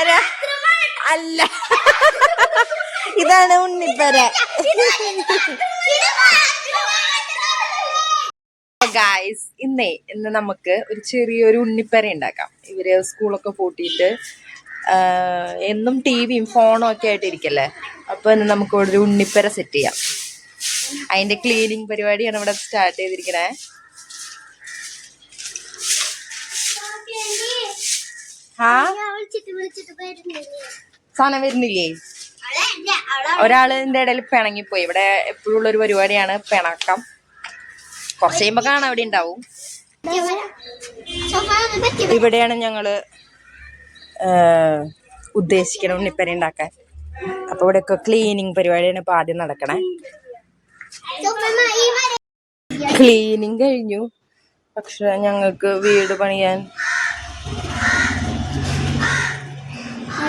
ഉണ്ണിപ്പര. അല്ല. ഇതാണ് ഉണ്ണിപ്പര. ഗായ്സ് ഇന്നേ ഇന്ന് നമുക്ക് ഒരു ചെറിയൊരു ഉണ്ണിപ്പര ഉണ്ടാക്കാം. ഇവർ സ്കൂളൊക്കെ പൂട്ടിയിട്ട് എന്നും ടി വിയും ഫോണും ഒക്കെ ആയിട്ട് ഇരിക്കല്ലേ അപ്പൊ ഇന്ന് നമുക്ക് ഇവിടെ ഒരു ഉണ്ണിപ്പര സെറ്റ് ചെയ്യാം. അതിന്റെ ക്ലീനിങ് പരിപാടിയാണ് ഇവിടെ സ്റ്റാർട്ട് ചെയ്തിരിക്കണേ. സാധനം വരുന്നില്ലേ? ഒരാളിന്റെ ഇടയിൽ പിണങ്ങിപ്പോയി. ഇവിടെ എപ്പോഴും ഉള്ള ഒരു പരിപാടിയാണ് പിണക്കം. കുറച്ച് കഴിയുമ്പോ കാണാൻ അവിടെ ഉണ്ടാവും. ഇവിടെയാണ് ഞങ്ങൾ ഉദ്ദേശിക്കണം ഉണ്ണിപ്പരി ഉണ്ടാക്കാൻ. അപ്പൊ ഇവിടെയൊക്കെ ക്ലീനിങ് പരിപാടിയാണ് ഇപ്പൊ ആദ്യം നടക്കണേ. ക്ലീനിങ് കഴിഞ്ഞു. പക്ഷെ ഞങ്ങൾക്ക് വീട് പണിയാൻ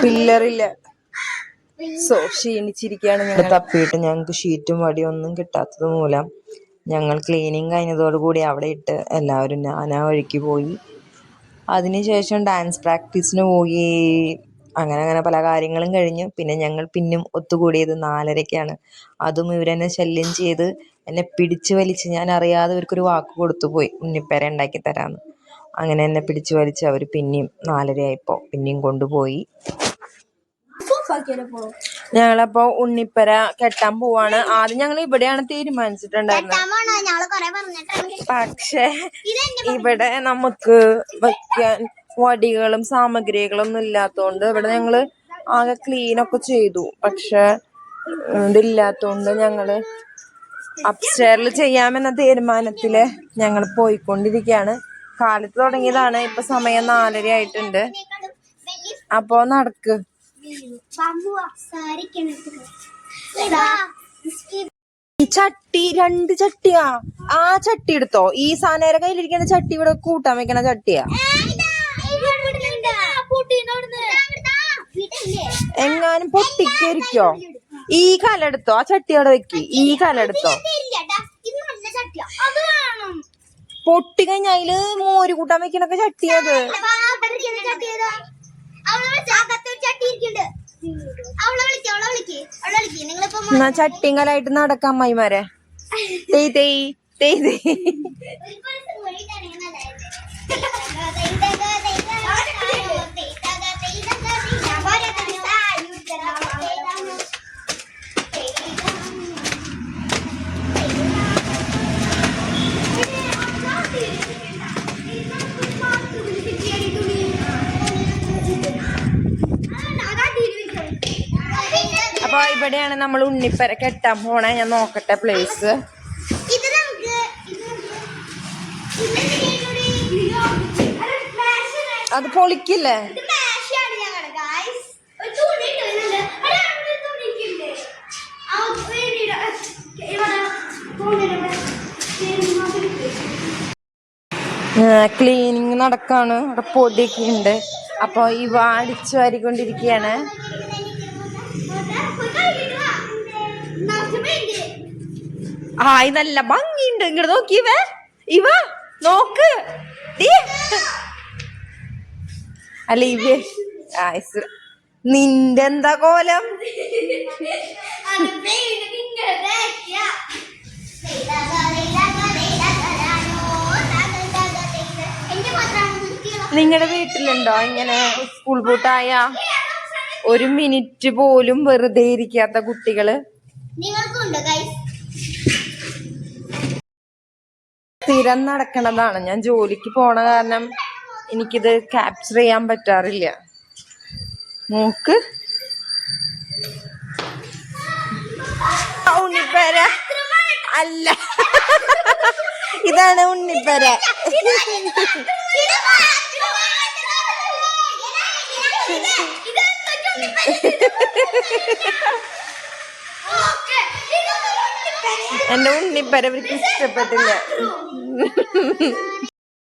പില്ലറില്ല. സോ ക്ഷീണിച്ചിരിക്കുകയാണ് ഞങ്ങൾ. തപ്പിയിട്ട് ഞങ്ങൾക്ക് ഷീറ്റും വടിയും ഒന്നും കിട്ടാത്തത് മൂലം ഞങ്ങൾ ക്ലീനിങ് കഴിഞ്ഞതോടുകൂടി അവിടെ ഇട്ട് എല്ലാവരും നാനാ വഴിക്ക് പോയി. അതിനുശേഷം ഡാൻസ് പ്രാക്ടീസിന് പോയി. അങ്ങനെ അങ്ങനെ പല കാര്യങ്ങളും കഴിഞ്ഞു. പിന്നെ ഞങ്ങൾ പിന്നും ഒത്തുകൂടിയത് നാലരയ്ക്കാണ്. അതും ഇവരെന്നെ ശല്യം ചെയ്ത് എന്നെ പിടിച്ചു വലിച്ച് ഞാൻ അറിയാതെ ഇവർക്കൊരു വാക്ക് കൊടുത്തു പോയി. ഉണ്ണിപ്പേര ഉണ്ടാക്കി തരാമെന്ന് അങ്ങനെ എന്നെ പിടിച്ചു വലിച്ച് അവർ പിന്നെയും നാലരയായപ്പോൾ പിന്നെയും കൊണ്ടുപോയി. ഞങ്ങളപ്പോ ഉണ്ണിപ്പര കെട്ടാൻ പോവാണ്. ആദ്യം ഞങ്ങൾ ഇവിടെയാണ് തീരുമാനിച്ചിട്ടുണ്ടായിരുന്നത്. പക്ഷെ ഇവിടെ നമുക്ക് വെക്കാൻ വടികളും സാമഗ്രികളും ഒന്നും ഇല്ലാത്തോണ്ട് ഇവിടെ ഞങ്ങൾ ആകെ ക്ലീൻ ഒക്കെ ചെയ്തു. പക്ഷെ ഇതില്ലാത്തോണ്ട് ഞങ്ങൾ അപ്സ്റ്റേറിൽ ചെയ്യാമെന്ന തീരുമാനത്തിൽ ഞങ്ങൾ പോയിക്കൊണ്ടിരിക്കുകയാണ്. കാലത്ത് തുടങ്ങിയതാണ്. ഇപ്പൊ സമയം നാലര ആയിട്ടുണ്ട് അപ്പോ നടക്ക്. ഈ ചട്ടി രണ്ട് ചട്ടിയാ. ആ ചട്ടി എടുത്തോ? ഈ സാനേര കയ്യിലിരിക്കുന്ന ചട്ടി ഇവിടെ കൂട്ടാൻ വെക്കണ ചട്ടിയാ. എങ്ങാനും പൊട്ടിക്കരിക്കോ ഈ കലെടുത്തോ ആ ചട്ടി അവിടെ വെക്ക്. ഈ കലെടുത്തോ പൊട്ടി കഴിഞ്ഞാൽ മോര് കൂട്ടാൻ വെക്കണൊക്കെ ചട്ടിയത് എന്നാ ചട്ടിങ്കലായിട്ട് നടക്ക അമ്മായിമാരെ. തെയ് തെയ് തെയ് തെയ്. അപ്പൊ ഇവിടെയാണ് നമ്മൾ ഉണ്ണിപ്പര കെട്ടാൻ പോണേ. ഞാൻ നോക്കട്ടെ പ്ലേസ് അത് പൊളിക്കില്ലേ? ക്ലീനിങ് നടക്കാണ്. അവിടെ പൊടിയൊക്കെ ഉണ്ട്. അപ്പോൾ ഇവ അടിച്ചു വാരിക്കൊണ്ടിരിക്കുകയാണ് ഹായ് നല്ല ഭംഗിയുണ്ട്. ഇങ്ങോട്ട് നോക്കി ഇവ. ഇവ നോക്ക്. അല്ല ഇവ. ആ. നിന്റെ എന്താ കോലം? നിങ്ങളുടെ വീട്ടിലുണ്ടോ? ഇങ്ങനെ സ്കൂൾ പൂട്ടായ? ഒരു മിനിറ്റ് പോലും വെറുതെ ഇരിക്കാത്ത കുട്ടികൾ സ്ഥിരം നടക്കണതാണ് ഞാൻ ജോലിക്ക് പോണ കാരണം എനിക്കിത് ക്യാപ്ചർ ചെയ്യാൻ പറ്റാറില്ല നോക്ക് ഉണ്ണിപ്പേര അല്ല ഇതാണ് ഉണ്ണിപ്പേര എന്റെ ഉണ്ണിപ്പര അവർക്ക് ഇഷ്ടപ്പെട്ടില്ല.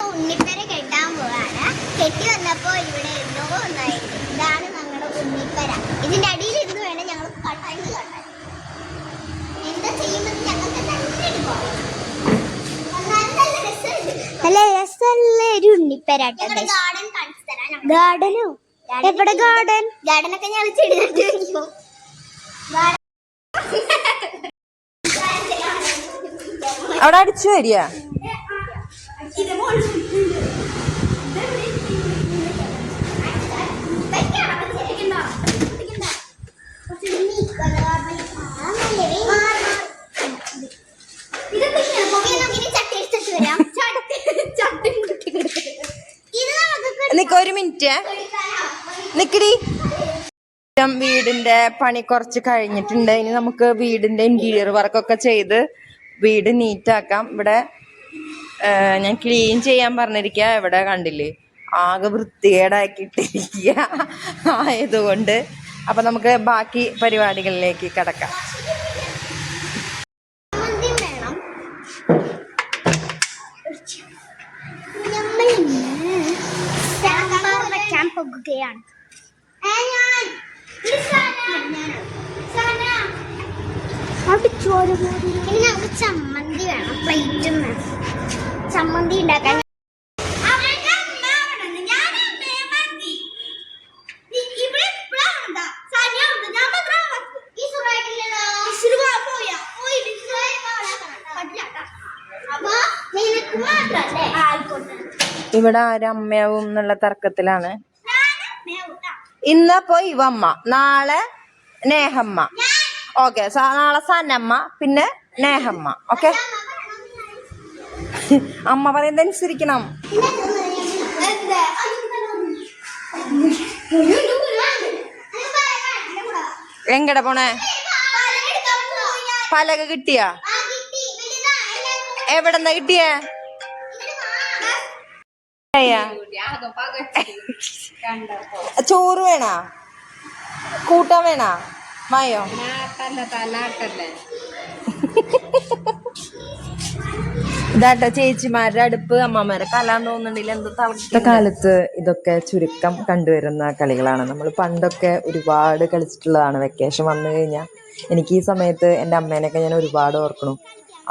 ഉണ്ണിപ്പര കെട്ടാൻ പോവാണ്. കെട്ടി വന്നപ്പോ ഇവിടെ എന്തോ ഒന്നായിരുന്നു. ഇതാണ് ഞങ്ങളുടെ ഉണ്ണിപ്പര. ഇതിന്റെ അടിയിൽ ഇരുന്ന് വേണം ഞങ്ങൾ കട്ടായി കട്ടാൻ എന്താ ചെയ്യുന്നത്? ഞങ്ങൾക്ക് നല്ല രസമല്ലേ ഒരു ഉണ്ണിപ്പര ഗാർഡൻ കാണിച്ചു തരാം. ഗാർഡനോ എവിടെ ഗാർഡൻ? ഗാർഡൻ ഒക്കെ ചെടിനട്ടു അവിടെ അടിച്ചു വരിക. നിക്കടി വീടിന്റെ പണി കുറച്ച് കഴിഞ്ഞിട്ടുണ്ട്. ഇനി നമുക്ക് വീടിന്റെ ഇന്റീരിയർ വർക്കൊക്കെ ചെയ്ത് വീട് നീറ്റാക്കാം ഇവിടെ ഞാൻ ക്ലീൻ ചെയ്യാൻ പറഞ്ഞിരിക്കുക ഇവിടെ കണ്ടില്ലേ? ആകെ വൃത്തികേടാക്കിയിട്ടിരിക്കുക ആയതുകൊണ്ട്. അപ്പൊ നമുക്ക് ബാക്കി പരിപാടികളിലേക്ക് കിടക്കാം. ഇനി നമുക്ക് ചമ്മന്തി വേണം. പ്ലേറ്റും വേണം. ചമ്മന്തി ഉണ്ടാക്കാൻ. ഇവിടെ ആരമ്മയാവും അമ്മയാവും എന്നുള്ള തർക്കത്തിലാണ്. ഇന്നപ്പോ ഇവമ്മ നാളെ നേഹമ്മ ഓക്കെ നാളെ സനമ്മ പിന്നെ നേഹമ്മ ഓക്കെ? അമ്മ പറയുന്നത് അനുസരിക്കണം. എങ്ങടെ പോണേ? പലക കിട്ടിയ? എവിടെന്നാ കിട്ടിയേ. ചോറ് വേണ? കൂട്ടാൻ വേണാ? മായോ? ഇതാട്ടോ ചേച്ചിമാരുടെ അടുപ്പ്. അമ്മമാരെ കലാൻ തോന്നുന്നുണ്ടെങ്കിൽ എന്തോ തളർത്ത കാലത്ത് ഇതൊക്കെ ചുരുക്കം കണ്ടുവരുന്ന കളികളാണ്. നമ്മൾ പണ്ടൊക്കെ ഒരുപാട് കളിച്ചിട്ടുള്ളതാണ് വെക്കേഷൻ വന്നു കഴിഞ്ഞാൽ. എനിക്ക് ഈ സമയത്ത് എന്റെ അമ്മേനെയൊക്കെ ഞാൻ ഒരുപാട് ഓർക്കണം.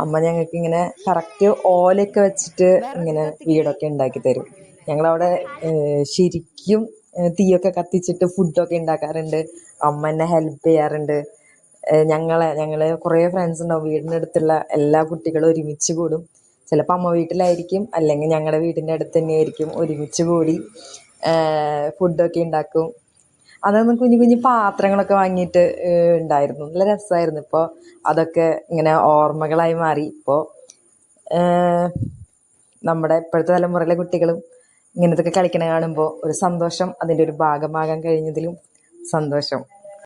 അമ്മ ഞങ്ങൾക്ക് ഇങ്ങനെ കറക്റ്റ് ഓലയൊക്കെ വെച്ചിട്ട് ഇങ്ങനെ വീടൊക്കെ ഉണ്ടാക്കി തരും. ഞങ്ങളവിടെ ശരിക്കും തീയൊക്കെ കത്തിച്ചിട്ട് ഫുഡൊക്കെ ഉണ്ടാക്കാറുണ്ട് അമ്മ എന്നെ ഹെൽപ്പ് ചെയ്യാറുണ്ട്. ഞങ്ങളെ ഞങ്ങളെ കുറേ ഫ്രണ്ട്സ് ഉണ്ടാവും. അടുത്തുള്ള എല്ലാ കുട്ടികളും ഒരുമിച്ച് കൂടും. ചിലപ്പോൾ അമ്മ വീട്ടിലായിരിക്കും. അല്ലെങ്കിൽ ഞങ്ങളുടെ വീടിന്റെ അടുത്ത് തന്നെയായിരിക്കും ഒരുമിച്ച് കൂടി ഫുഡൊക്കെ ഉണ്ടാക്കും അതൊന്നും കുഞ്ഞു കുഞ്ഞു പാത്രങ്ങളൊക്കെ വാങ്ങിയിട്ട് ഉണ്ടായിരുന്നു നല്ല രസമായിരുന്നു ഇപ്പോൾ അതൊക്കെ ഇങ്ങനെ ഓർമ്മകളായി മാറി. ഇപ്പോൾ നമ്മുടെ ഇപ്പോഴത്തെ തലമുറയിലെ കുട്ടികളും ഇങ്ങനത്തൊക്കെ കളിക്കണ കാണുമ്പോൾ ഒരു സന്തോഷം അതിന്റെ ഒരു ഭാഗമാകാൻ കഴിഞ്ഞതിലും സന്തോഷം.